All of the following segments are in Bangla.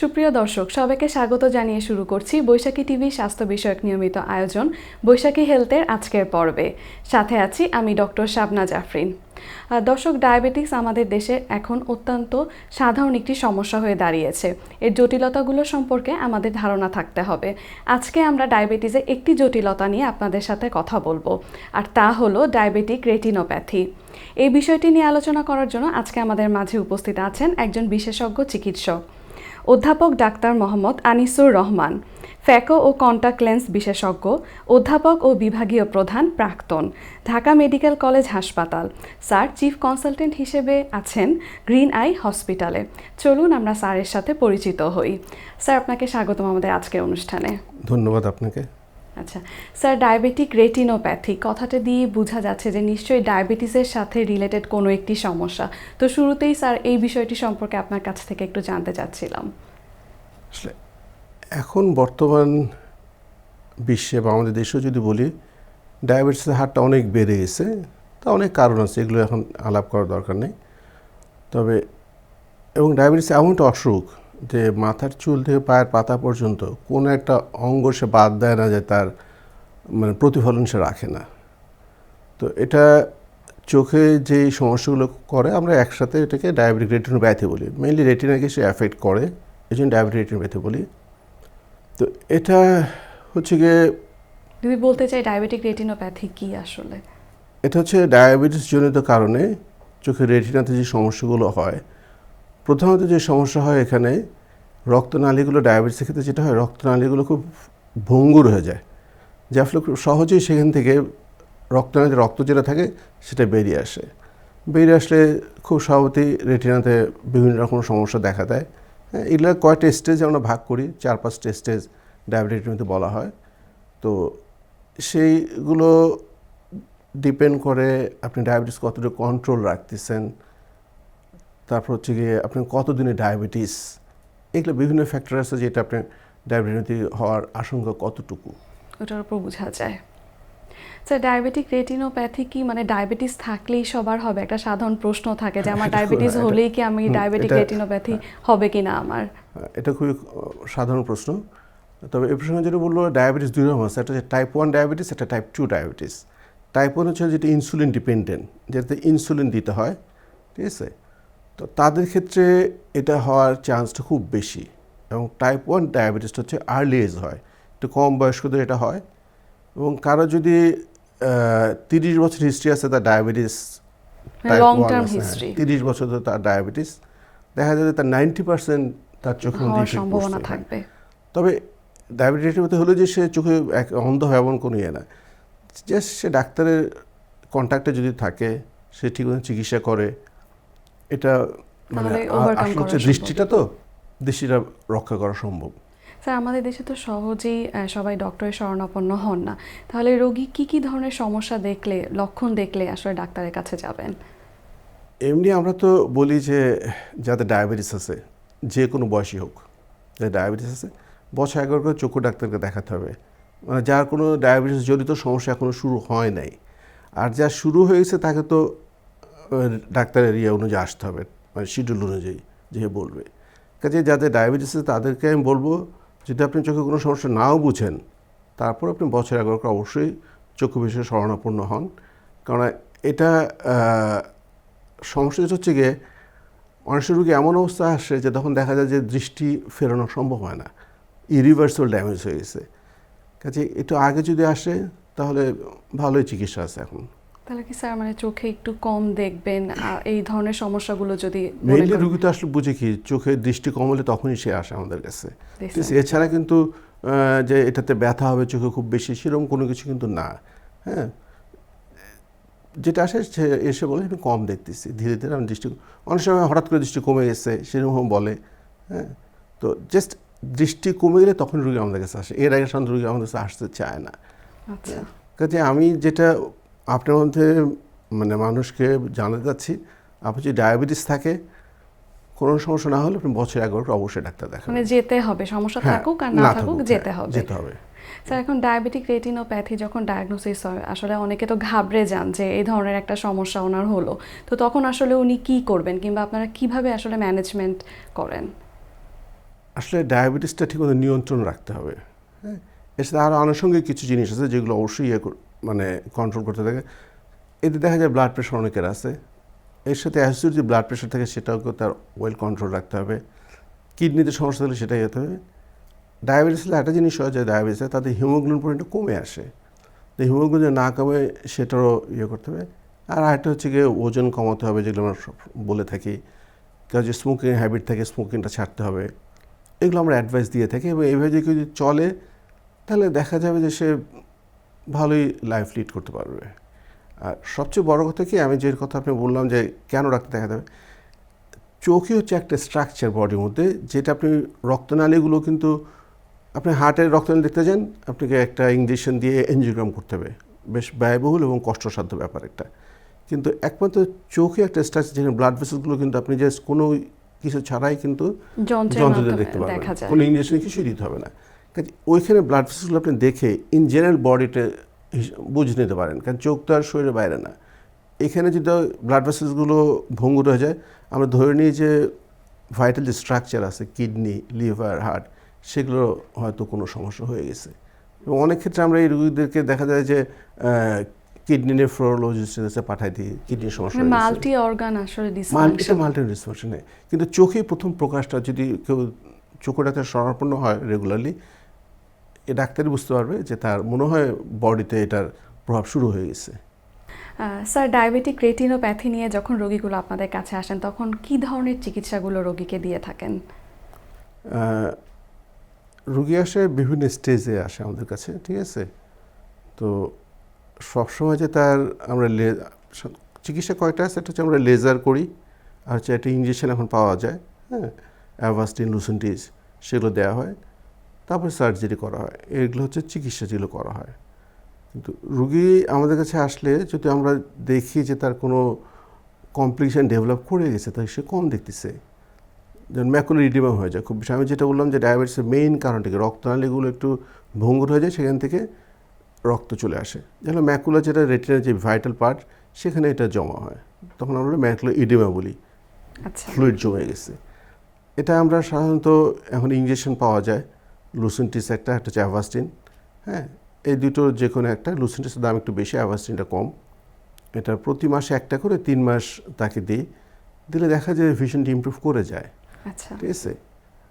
সুপ্রিয় দর্শক, সবাইকে স্বাগত জানিয়ে শুরু করছি বৈশাখী টিভি স্বাস্থ্য বিষয়ক নিয়মিত আয়োজন বৈশাখী হেলথের আজকের পর্বে। সাথে আছি আমি ডক্টর শাবনা জাফরিন। দর্শক, ডায়াবেটিস আমাদের দেশে এখন অত্যন্ত সাধারণ একটি সমস্যা হয়ে দাঁড়িয়েছে। এর জটিলতাগুলো সম্পর্কে আমাদের ধারণা থাকতে হবে। আজকে আমরা ডায়াবেটিসের একটি জটিলতা নিয়ে আপনাদের সাথে কথা বলব, আর তা হলো ডায়াবেটিক রেটিনোপ্যাথি। এই বিষয়টি নিয়ে আলোচনা করার জন্য আজকে আমাদের মাঝে উপস্থিত আছেন একজন বিশেষজ্ঞ চিকিৎসক। অধ্যাপক ডাক্তার মোহাম্মদ আনিসুর রহমান, ফ্যাকো ও কন্টাক্ট লেন্স বিশেষজ্ঞ, অধ্যাপক ও বিভাগীয় প্রধান প্রাক্তন, ঢাকা মেডিকেল কলেজ হাসপাতাল। স্যার, চিফ কনসালটেন্ট হিসেবে আছেন গ্রিন আই হসপিটালে। চলুন আমরা স্যারের সাথে পরিচিত হই। স্যার, আপনাকে স্বাগতম আমাদের আজকের অনুষ্ঠানে। ধন্যবাদ আপনাকে। আচ্ছা স্যার, ডায়াবেটিক রেটিনোপ্যাথি, কথাটা দিয়ে বোঝা যাচ্ছে যে নিশ্চয়ই ডায়াবেটিসের সাথে রিলেটেড কোনো একটি সমস্যা। তো শুরুতেই স্যার, এই বিষয়টি সম্পর্কে আপনার কাছ থেকে একটু জানতে চাচ্ছিলাম। আসলে এখন বর্তমান বিশ্বে বা আমাদের দেশেও যদি বলি, ডায়াবেটিসের হারটা অনেক বেড়ে গেছে। তা অনেক কারণ আছে, এগুলো এখন আলাপ করার দরকার নেই। তবে, এবং ডায়াবেটিস এমন একটা অসুখ যে মাথার চুল থেকে পায়ের পাতা পর্যন্ত কোনো একটা অঙ্গ সে বাদ দেয় না যে তার মানে প্রতিফলন সে রাখে না। তো এটা চোখে যে সমস্যাগুলো করে আমরা একসাথে এটাকে ডায়াবেটিক রেটিনোপ্যাথি বলি। মেইনলি রেটিনাকে সে অ্যাফেক্ট করে এই জন্য ডায়াবেটিক রেটিনোপ্যাথি বলি। তো এটা হচ্ছে গিয়ে যদি বলতে চাই ডায়াবেটিক রেটিনোপ্যাথি কি আসলে? এটা হচ্ছে ডায়াবেটিস জনিত কারণে চোখের রেটিনাতে যে সমস্যাগুলো হয় প্রথমত যে সমস্যা হয় এখানে, রক্তনালীগুলো ডায়াবেটিসের ক্ষেত্রে যেটা হয়, রক্তনালীগুলো খুব ভঙ্গুর হয়ে যায় যার ফলে সহজেই সেখান থেকে রক্তনালীতে রক্ত যেটা থাকে সেটা বেরিয়ে আসে। বেরিয়ে আসলে খুব স্বভাবতই রেটিনাতে বিভিন্ন রকম সমস্যা দেখা দেয়। হ্যাঁ এগুলো কয়টা স্টেজ আমরা ভাগ করি, চার পাঁচটা স্টেজ ডায়াবেটিক রেটিনাতে বলা হয়। তো সেইগুলো ডিপেন্ড করে আপনি ডায়াবেটিস কতটুকু কন্ট্রোল রাখতেছেন তারপর হচ্ছে গিয়ে আপনার কতদিনে ডায়াবেটিস এগুলো বিভিন্ন ফ্যাক্টর আছে যেটা আপনার ডায়াবেটিস হওয়ার আশঙ্কা কতটুকু? ওটার উপর বোঝা যায়। স্যার ডায়াবেটিক রেটিনোপ্যাথি কি মানে ডায়াবেটিস থাকলেই সবার হবে। একটা সাধারণ প্রশ্ন থাকে যে আমার ডায়াবেটিস হলেই কি আমি ডায়াবেটিক রেটিনোপ্যাথি হবে কি না আমার এটা খুবই সাধারণ প্রশ্ন। তবে এই প্রসঙ্গে যেটা বলল ডায়াবেটিস দুই রকম আছে। একটা হচ্ছে টাইপ ওয়ান ডায়াবেটিস একটা type two diabetes type one হচ্ছে যেটা ইনসুলিন ডিপেন্ডেন্ট যেটাতে ইনসুলিন দিতে হয়। ঠিক আছে? তো তাদের ক্ষেত্রে এটা হওয়ার চান্সটা খুব বেশি এবং টাইপ ওয়ান ডায়াবেটিসটা হচ্ছে আর্লি এজ হয় একটু কম বয়স্কদের এটা হয় এবং কারও যদি তিরিশ বছর হিস্ট্রি আছে তার ডায়াবেটিস হিস্ট্রি তিরিশ বছর ধরে তার ডায়াবেটিস দেখা যাবে তার নাইনটি পার্সেন্ট তার চোখে সম্ভাবনা থাকবে। তবে ডায়াবেটিসের মধ্যে হলো যে সে চোখে এক অন্ধ হয় এমন কোনো ইয়ে না। জাস্ট সে ডাক্তারের কন্ট্যাক্টে যদি থাকে সে ঠিক মতো চিকিৎসা করে এটা মানে আসলে হচ্ছে দৃষ্টিটা তো দৃষ্টিটা রক্ষা করা সম্ভব। স্যার আমাদের দেশে তো সহজেই সবাই ডক্টরের শরণাপন্ন হন না। তাহলে রোগী কি কি ধরনের সমস্যা দেখলে লক্ষণ দেখলে আসলে ডাক্তারের কাছে যাবেন? এমনি আমরা তো বলি যে যাদের ডায়াবেটিস আছে যে কোনো বয়সী হোক যাদের ডায়াবেটিস আছে বছর এগারো করে চক্ষু ডাক্তারকে দেখাতে হবে। মানে যার কোনো ডায়াবেটিস জনিত সমস্যা এখনও শুরু হয় নাই। আর যা শুরু হয়েছে তাকে তো ডাক্তারের ইয়ে অনুযায়ী আসতে হবে মানে শিডিউল অনুযায়ী যে বলবে। কাজে যাদের ডায়াবেটিস আছে তাদেরকে আমি বলব, যদি আপনি চোখে কোনো সমস্যা নাও বুঝেন, তারপর আপনি বছর এগারো অবশ্যই চক্ষু বিষয়ে শরণাপন্ন হন। কারণ এটা সমস্যা হচ্ছে গিয়ে অনেক রুগী এমন অবস্থা আসে যে তখন দেখা যায় যে দৃষ্টি ফেরানো সম্ভব হয় না। ইরিভার্সাল ড্যামেজ হয়ে গেছে। কাজে একটু আগে যদি আসে, তাহলে ভালোই চিকিৎসা আছে এখন। তাহলে কি স্যার মানে চোখে একটু কম দেখবেন? এই ধরনের সমস্যাগুলো যদি মেইনলি রুগী তো আসলে বুঝে কি চোখে দৃষ্টি কম হলে তখনই সে আসে আমাদের কাছে? এছাড়া কিন্তু যে এটাতে ব্যথা হবে চোখে খুব বেশি সেরকম কোনো কিছু কিন্তু না। হ্যাঁ? যেটা আসে এসে বলে আমি কম দেখতেছি ধীরে ধীরে আমি দৃষ্টি অনেক সময় হঠাৎ করে দৃষ্টি কমে গেছে সেরকম বলে। হ্যাঁ? তো জাস্ট দৃষ্টি কমে গেলে তখন রুগী আমাদের কাছে আসে। এর আগে সাধারণত রুগী আমাদের কাছে আসতে চায় না। আচ্ছা। কাজে আমি যেটা আপনার মধ্যে মানে মানুষকে জানাতে চাচ্ছি আপনি যদি ডায়াবেটিস থাকে কোনো সমস্যা না হলে আপনি বছর এগারোটা অবশ্যই ডাক্তার দেখান মানে যেতে হবে সমস্যা হ্যাঁ, থাকুক আর না থাকুক যেতে হ্যাঁ, হবে। যেতে হবে। স্যার এখন ডায়াবেটিক রেটিনোপ্যাথি যখন ডায়াগনোসিস হয় আসলে অনেকে তো ঘাবড়ে যান যে এই ধরনের একটা সমস্যা ওনার হলো। তো তখন আসলে উনি কি করবেন কিংবা আপনারা কীভাবে আসলে ম্যানেজমেন্ট করেন? আসলে ডায়াবেটিসটা ঠিকমতো নিয়ন্ত্রণ রাখতে হবে। হ্যাঁ সাথে আরও আনুষঙ্গিক কিছু জিনিস আছে যেগুলো অবশ্যই ইয়ে মানে কন্ট্রোল করতে থাকে। এতে দেখা যায় ব্লাড প্রেশার অনেকের আছে। এর সাথে অ্যাসিড যে ব্লাড প্রেশার থাকে সেটাও তার ওয়েল কন্ট্রোল রাখতে হবে। কিডনিতে সমস্যা থাকলে সেটাই হতে হবে। ডায়াবেটিস হলে একটা জিনিস হয় যে ডায়াবেটিসে তাদের হিমোগ্লোবিন পরিমাণটা কমে আসে। তো হিমোগ্লোবিন না কমে, সেটারও ইয়ে করতে হবে। আর আরেকটা হচ্ছে গিয়ে ওজন কমাতে হবে, যেগুলো আমরা বলে থাকি। কারণ যে স্মোকিং হ্যাবিট থাকে স্মোকিংটা ছাড়তে হবে। এগুলো আমরা অ্যাডভাইস দিয়ে থাকি। এবং এইভাবে যদি কেউ যদি চলে, তাহলে দেখা যাবে যে সে ভালোই লাইফ লিড করতে পারবে। আর সবচেয়ে বড় কথা কি আমি যে কথা আপনি বললাম যে কেন রাখতে দেখা যাবে চোখই হচ্ছে একটা স্ট্রাকচার বডির মধ্যে যেটা আপনি রক্তনালীগুলো কিন্তু আপনি হার্টের রক্তনালী দেখতে যান আপনাকে একটা ইঞ্জেকশন দিয়ে এনজিওগ্রাম করতে হবে। বেশ ব্যয়বহুল এবং কষ্টসাধ্য ব্যাপার একটা। কিন্তু একমাত্র চোখে একটা স্ট্রাকচার যেখানে ব্লাড ভেসেলসগুলো কিন্তু আপনি জাস্ট কোনো কিছু ছাড়াই কিন্তু যন্ত্র দেখতে পারবেন। কোনো ইঞ্জেকশন কিছুই দিতে হবে না। কাজে ওইখানে ব্লাড ভেসেলগুলো আপনি দেখে ইন জেনারেল বডিতে বুঝে নিতে পারেন। কারণ চোখ তো আর শরীরের বাইরে না। এখানে যদি ব্লাড ভেসেলসগুলো ভঙ্গুর হয়ে যায় আমরা ধরে নিই যে ভাইটাল যে স্ট্রাকচার আছে কিডনি লিভার হার্ট সেগুলো হয়তো কোনো সমস্যা হয়ে গেছে। এবং অনেক ক্ষেত্রে আমরা এই রোগীদেরকে দেখা যায় যে কিডনি নেফ্রোলজিস্টের কাছে পাঠাই দিই কিডনির সমস্যা হয়ে মাল্টি অর্গান আসলে মাল্টি ডিসফাংশন মাল্টি ডিসফাংশন নেই কিন্তু চোখে প্রথম প্রকাশটা যদি কেউ চোখে ডাক্তার শরণাপন্ন হয় রেগুলারলি এ ডাক্তারই বুঝতে পারবে যে তার মনে হয় বডিতে এটার প্রভাব শুরু হয়ে গেছে। স্যার ডায়াবেটিক রেটিনোপ্যাথি নিয়ে যখন রোগীগুলো আপনাদের কাছে আসেন তখন কি ধরনের চিকিৎসাগুলো রোগীকে দিয়ে থাকেন? রুগী আসে বিভিন্ন স্টেজে আসে আমাদের কাছে ঠিক আছে? তো সবসময় যে তার আমরা লে চিকিৎসা কয়টা আছে? একটা হচ্ছে আমরা লেজার করি আর হচ্ছে একটা ইঞ্জেকশন এখন পাওয়া যায় হ্যাঁ? অ্যাভাস্টিন লুসেন্টিস সেগুলো দেওয়া হয়। তারপরে সার্জারি করা হয়। এগুলো হচ্ছে চিকিৎসা যেগুলো করা হয়। কিন্তু রুগী আমাদের কাছে আসলে যদি আমরা দেখি যে তার কোনো কমপ্লিকেশন ডেভেলপ করে গেছে তাই সে কম দেখতেছে। যেমন ম্যাকুলার ইডিমা হয়ে যায়। খুব বেশি আমি যেটা বললাম যে ডায়াবেটিসের মেইন কারণটা কি রক্তনালীগুলো একটু ভঙ্গুর হয়ে যায় সেখান থেকে রক্ত চলে আসে। যেন ম্যাকুলা যেটা রেটিনার যে ভাইটাল পার্ট সেখানে এটা জমা হয়। তখন আমরা ম্যাকুলার ইডিমা বলি। আচ্ছা। ফ্লুইড জমে গেছে। এটা আমরা সাধারণত এখন ইঞ্জেকশন পাওয়া যায়। লুসেন্টিস একটা একটা হচ্ছে অ্যাভাস্টিন। হ্যাঁ এই দুটো যে কোনো একটা লুসেন্টিসের দাম একটু বেশি অ্যাভাস্টিনটা কম। এটা প্রতি মাসে একটা করে তিন মাস তাকে দিই। দিলে দেখা যায় ভিশনটি ইম্প্রুভ করে যায়। আচ্ছা। ঠিক আছে?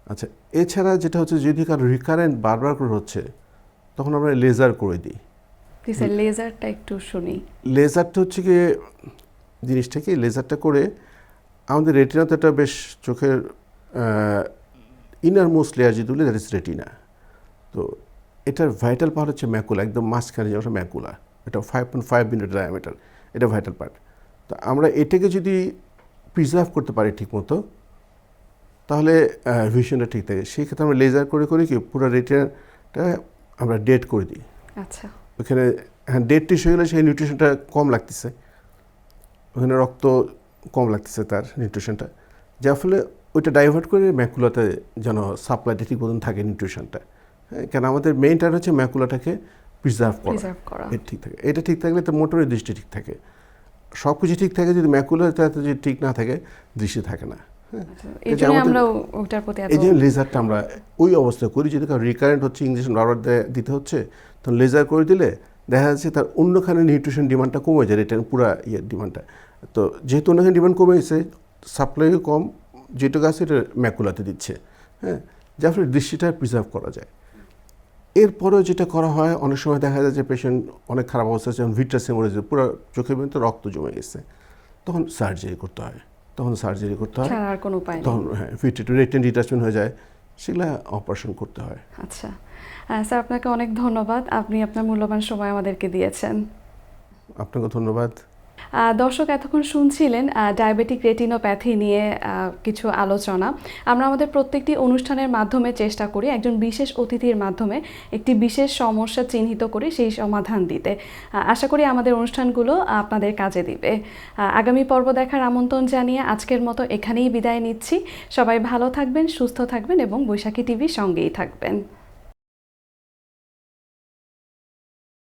আচ্ছা এছাড়া যেটা হচ্ছে যদি কারও রিকারেন্ট বারবার করে হচ্ছে তখন আমরা লেজার করে দিই। লেজারটা একটু শুনি। লেজারটা হচ্ছে কি জিনিসটা কি? লেজারটা করে আমাদের রেটিনাতে একটা বেশ চোখের ইনার মোস্ট লেয়ার যেটা দ্যাট ইজ রেটিনা তো এটার ভাইটাল পার্ট হচ্ছে ম্যাকুলা একদম মাঝখানে যেমন ম্যাকুলা এটা five point five minute diameter এটা ভাইটাল পার্ট তো আমরা এটাকে যদি প্রিজার্ভ করতে পারি ঠিকমতো তাহলে ভিশনটা ঠিক থাকে। সেই ক্ষেত্রে আমরা লেজার করে করে কি পুরো রেটিনাটা আমরা ডেট করে দিই। আচ্ছা। ওখানে হ্যাঁ ডেড টিস্যু হলে সেই নিউট্রিশনটা কম লাগতেছে। ওখানে রক্ত কম লাগতেছে তার নিউট্রিশনটা যার ফলে ওইটা ডাইভার্ট করে ম্যাকুলাতে যেন সাপ্লাইটা ঠিক মতন থাকে নিউট্রিশনটা হ্যাঁ কেন আমাদের মেইন টার্ন হচ্ছে ম্যাকুলাটাকে প্রিজার্ভ করা। এটা ঠিক থাকে। এটা ঠিক থাকলে তো মোটরের দৃষ্টি ঠিক থাকে। সব কিছু ঠিক থাকে যদি ম্যাকুলাটা যদি ঠিক না থাকে দৃষ্টি থাকে না। হ্যাঁ আচ্ছা, এই যে জন্য লেজারটা আমরা ওই অবস্থায় করি যদি কারও রিকারেন্ট হচ্ছে ইঞ্জেকশন বারবার দিতে হচ্ছে তখন লেজার করে দিলে দেখা যাচ্ছে তার অন্যখানে নিউট্রিশন ডিমান্ডটা কমে যায় রিটার্ন পুরা ইয়ের ডিমান্ডটা তো যেহেতু অন্যখানে ডিমান্ড কমে গেছে সাপ্লাইও কম যেটুকু আছে এটা ম্যাকুলাতে দিচ্ছে হ্যাঁ যার ফলে দৃষ্টিটা প্রিজার্ভ করা যায়। এরপরেও যেটা করা হয় অনেক সময় দেখা যায় যে পেশেন্ট অনেক খারাপ অবস্থা আছে যেমন ভিট্রাস হেমোরেজ পুরো চোখের ভিতরে রক্ত জমে গেছে। তখন সার্জারি করতে হয় তখন সার্জারি করতে হয়। আর কোনো উপায় তখন হ্যাঁ ফিটেড রেটেন ডিটাচমেন্ট হয়ে যায় সেগুলো অপারেশন করতে হয়। আচ্ছা স্যার আপনাকে অনেক ধন্যবাদ। আপনি আপনার মূল্যবান সময় আমাদেরকে দিয়েছেন। আপনাকে ধন্যবাদ। দর্শক এতক্ষণ শুনছিলেন ডায়াবেটিক রেটিনোপ্যাথি নিয়ে কিছু আলোচনা। আমরা আমাদের প্রত্যেকটি অনুষ্ঠানের মাধ্যমে চেষ্টা করি একজন বিশেষ অতিথির মাধ্যমে একটি বিশেষ সমস্যা চিহ্নিত করে সেই সমাধান দিতে। আশা করি আমাদের অনুষ্ঠানগুলো আপনাদের কাজে দিবে। আগামী পর্ব দেখার আমন্ত্রণ জানিয়ে আজকের মতো এখানেই বিদায় নিচ্ছি। সবাই ভালো থাকবেন, সুস্থ থাকবেন এবং বৈশাখী টিভির সঙ্গেই থাকবেন।